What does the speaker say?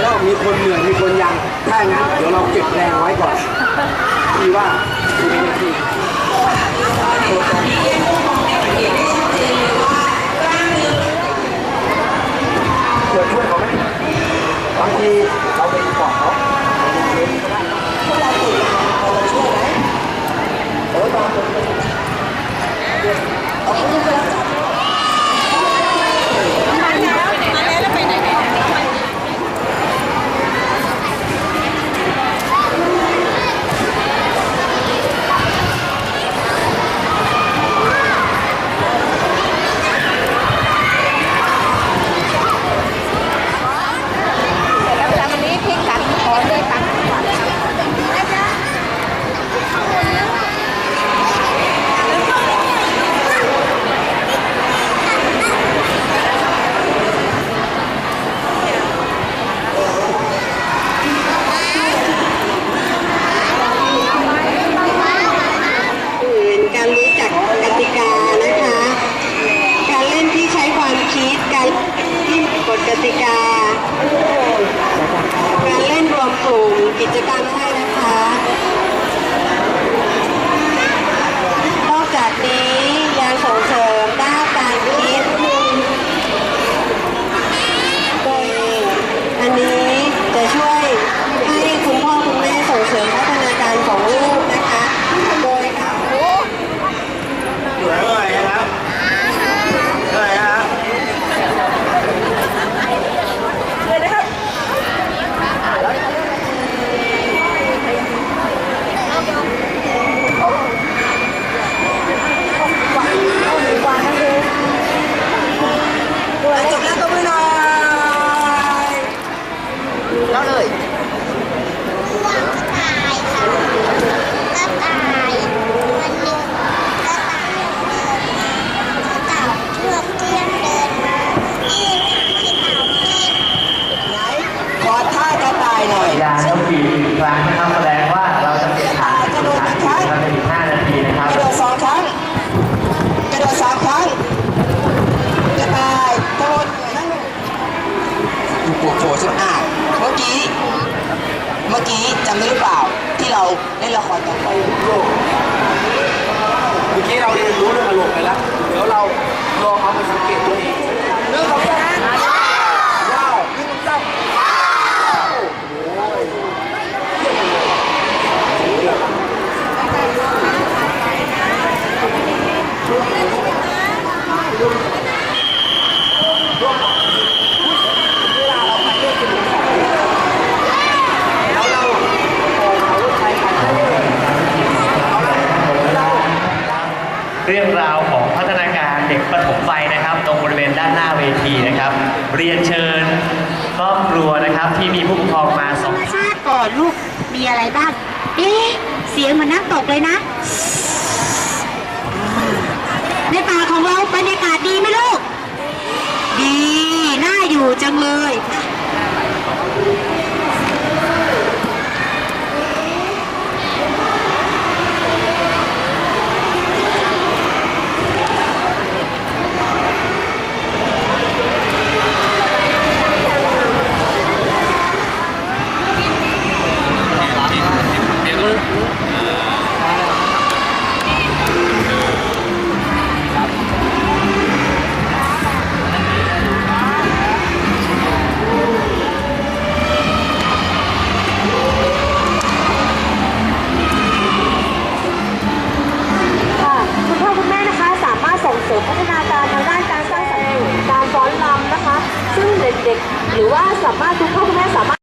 แล้วมีคนเหนื่อยมีคนยัง ถ้าอย่างนั้นเดี๋ยวเราเก็บแรงไว้ก่อนพี่ว่าเกิดช่วยเขาไหมบางที กิจกรรมให้นะคะ นอกจากนี้ยังส่งเสริมด้านการคิด โดยอันนี้จะช่วยให้คุณพ่อคุณแม่ส่งเสริมพัฒนาการของลูกนะคะ โดยเขา เหนื่อยเมื่อยนะครับเหนื่อยนะครับ จบแล้วก็ไม่น้อย แล้วเลย ขอท่ากระต่ายหน่อย ยางต้องบีบอีกครั้งนะครับแสดงว่าเราจะเปลี่ยนทาง กระโดดอีกครั้ง ทำในอีก5นาทีนะครับ กระโดดสองครั้ง กระโดดสามครั้ง กระต่ายกระโดดนั่งลงดูปวดโผล่สุดอ้าวเมื่อกี้ เมื่อกี้จำได้หรือเปล่าที่เราเล่นละครกันไปเมื่อกี้เราเรียนรู้เรื่องอารมณ์ไปแล้ว เดี๋ยวเราลองเอามาสังเกตตัวเองเรื่องของการว้าวเรื่องของการว้าวโอ้ยเวลาเราไปเล่นกันแล้วเราโอ้เขาใช้กันเอาละเรา เรื่องราวของพัฒนาการเด็กปฐมวัยนะครับ ตรงบริเวณด้านหน้าเวทีนะครับ เรียนเชิญครอบครัวนะครับที่มีผู้ปกครองมาสองชาติก่อนลูกมีอะไรบ้างเอ๊ะเสียงเหมือนน้ำตกเลยนะในป่าของเราบรรยากาศดีไหมลูก ดี น่าอยู่จังเลย รือว่าสามารถคุณพ่อคุณแม่สามารถ